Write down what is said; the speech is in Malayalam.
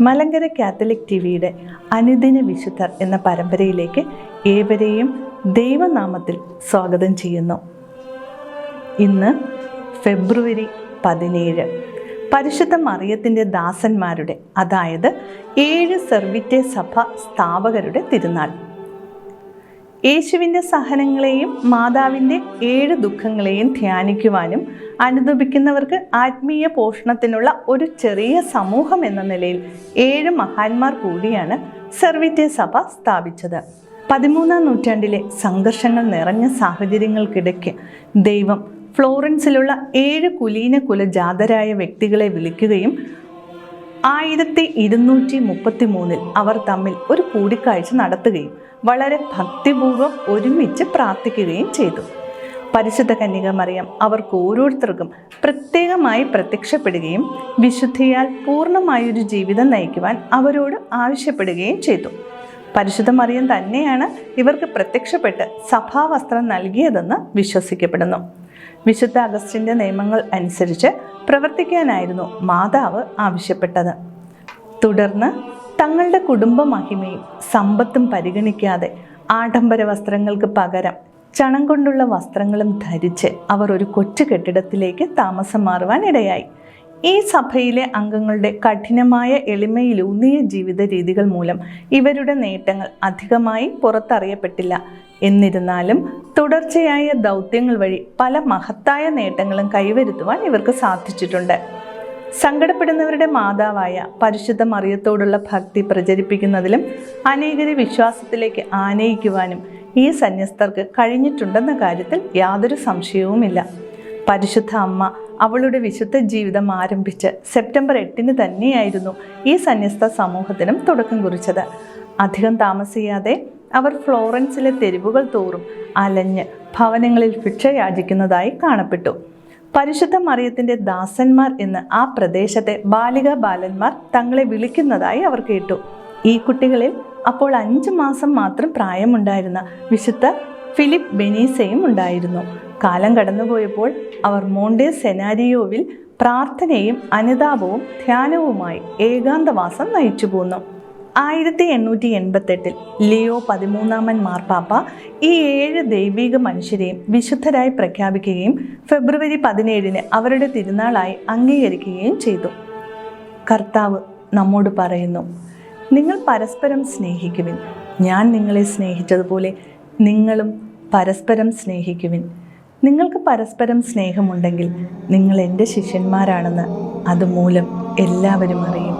മലങ്കര കാത്തലിക് ടി വിയുടെ അനുദിന വിശുദ്ധർ എന്ന പരമ്പരയിലേക്ക് ഏവരെയും ദൈവനാമത്തിൽ സ്വാഗതം ചെയ്യുന്നു. ഇന്ന് ഫെബ്രുവരി പതിനേഴ്. പരിശുദ്ധ മറിയത്തിന്റെ ദാസന്മാരുടെ അതായത് ഏഴ് സെർവിറ്റെ സഭ സ്ഥാപകരുടെ തിരുനാൾ. യേശുവിന്റെ സഹനങ്ങളെയും മാതാവിന്റെ ഏഴ് ദുഃഖങ്ങളെയും ധ്യാനിക്കുവാനും അനുദപിക്കുന്നവർക്ക് ആത്മീയ പോഷണത്തിനുള്ള ഒരു ചെറിയ സമൂഹം എന്ന നിലയിൽ ഏഴ് മഹാന്മാർ കൂടിയാണ് സെർവിറ്റെ സഭ സ്ഥാപിച്ചത്. പതിമൂന്നാം നൂറ്റാണ്ടിലെ സംഘർഷങ്ങൾ നിറഞ്ഞ സാഹചര്യങ്ങൾക്കിടയ്ക്ക് ദൈവം ഫ്ലോറൻസിലുള്ള ഏഴ് കുലീന കുലജാതരായ വ്യക്തികളെ വിളിക്കുകയും ആയിരത്തി ഇരുന്നൂറ്റി മുപ്പത്തി മൂന്നിൽ അവർ തമ്മിൽ ഒരു കൂടിക്കാഴ്ച നടത്തുകയും വളരെ ഭക്തിപൂർവം ഒരുമിച്ച് പ്രാർത്ഥിക്കുകയും ചെയ്തു. പരിശുദ്ധ കന്യക മറിയം അവർക്ക് ഓരോരുത്തർക്കും പ്രത്യേകമായി പ്രത്യക്ഷപ്പെടുകയും വിശുദ്ധിയാൽ പൂർണമായൊരു ജീവിതം നയിക്കുവാൻ അവരോട് ആവശ്യപ്പെടുകയും ചെയ്തു. പരിശുദ്ധ മറിയം തന്നെയാണ് ഇവർക്ക് പ്രത്യക്ഷപ്പെട്ട് സഭാവസ്ത്രം നൽകിയതെന്ന് വിശ്വസിക്കപ്പെടുന്നു. വിശുദ്ധ അഗസ്റ്റിന്റെ നിയമങ്ങൾ അനുസരിച്ച് പ്രവർത്തിക്കാനായിരുന്നു മാതാവ് ആവശ്യപ്പെട്ടത്. തുടർന്ന് തങ്ങളുടെ കുടുംബ മഹിമയും സമ്പത്തും പരിഗണിക്കാതെ ആഡംബര വസ്ത്രങ്ങൾക്ക് പകരം ചണം കൊണ്ടുള്ള വസ്ത്രങ്ങളും ധരിച്ച് അവർ ഒരു കൊച്ചു കെട്ടിടത്തിലേക്ക് താമസം മാറുവാൻ ഇടയായി ഈ സഭയിലെ അംഗങ്ങളുടെ കഠിനമായ എളിമയിലൂന്നിയ ജീവിത രീതികൾ മൂലം ഇവരുടെ നേട്ടങ്ങൾ അധികമായി പുറത്തറിയപ്പെട്ടില്ല. എന്നിരുന്നാലും തുടർച്ചയായ ദൗത്യങ്ങൾ വഴി പല മഹത്തായ നേട്ടങ്ങളും കൈവരുത്തുവാൻ ഇവർക്ക് സാധിച്ചിട്ടുണ്ട്. സങ്കടപ്പെടുന്നവരുടെ മാതാവായ പരിശുദ്ധ മറിയത്തോടുള്ള ഭക്തി പ്രചരിപ്പിക്കുന്നതിലും അനേകരെ വിശ്വാസത്തിലേക്ക് ആനയിക്കുവാനും ഈ സന്യസ്തർക്ക് കഴിഞ്ഞിട്ടുണ്ടെന്ന കാര്യത്തിൽ യാതൊരു സംശയവുമില്ല. പരിശുദ്ധ അമ്മ അവളുടെ വിശുദ്ധ ജീവിതം ആരംഭിച്ച് സെപ്റ്റംബർ എട്ടിന് തന്നെയായിരുന്നു ഈ സന്യസ്ത സമൂഹത്തിനും തുടക്കം കുറിച്ചത്. അധികം താമസിയാതെ അവർ ഫ്ലോറൻസിലെ തെരുവുകൾ തോറും അലഞ്ഞ് ഭവനങ്ങളിൽ ഭിക്ഷ യാചിക്കുന്നതായി കാണപ്പെട്ടു. പരിശുദ്ധ മറിയത്തിന്റെ ദാസന്മാർ എന്ന് ആ പ്രദേശത്തെ ബാലിക ബാലന്മാർ തങ്ങളെ വിളിക്കുന്നതായി അവർ കേട്ടു. ഈ കുട്ടികളിൽ അപ്പോൾ അഞ്ച് മാസം മാത്രം പ്രായമുണ്ടായിരുന്ന വിശുദ്ധ ഫിലിപ്പ് ബെനീസയും ഉണ്ടായിരുന്നു. കാലം കടന്നുപോയപ്പോൾ അവർ മോണ്ടെ സെനാരിയോവിൽ പ്രാർത്ഥനയും അനുതാപവും ധ്യാനവുമായി ഏകാന്തവാസം നയിച്ചു പോന്നു ആയിരത്തി എണ്ണൂറ്റി എൺപത്തെട്ടിൽ ലിയോ പതിമൂന്നാമൻ മാർപ്പാപ്പ ഈ ഏഴ് ദൈവിക മനുഷ്യരെയും വിശുദ്ധരായി പ്രഖ്യാപിക്കുകയും ഫെബ്രുവരി പതിനേഴിന് അവരുടെ തിരുനാളായി അംഗീകരിക്കുകയും ചെയ്തു. കർത്താവ് നമ്മോട് പറയുന്നു നിങ്ങൾ പരസ്പരം സ്നേഹിക്കുവിൻ. ഞാൻ നിങ്ങളെ സ്നേഹിച്ചതുപോലെ നിങ്ങളും പരസ്പരം സ്നേഹിക്കുവിൻ. നിങ്ങൾക്ക് പരസ്പരം സ്നേഹമുണ്ടെങ്കിൽ നിങ്ങൾ എന്റെ ശിഷ്യന്മാരാണെന്ന് അതുമൂലം എല്ലാവരും അറിയും.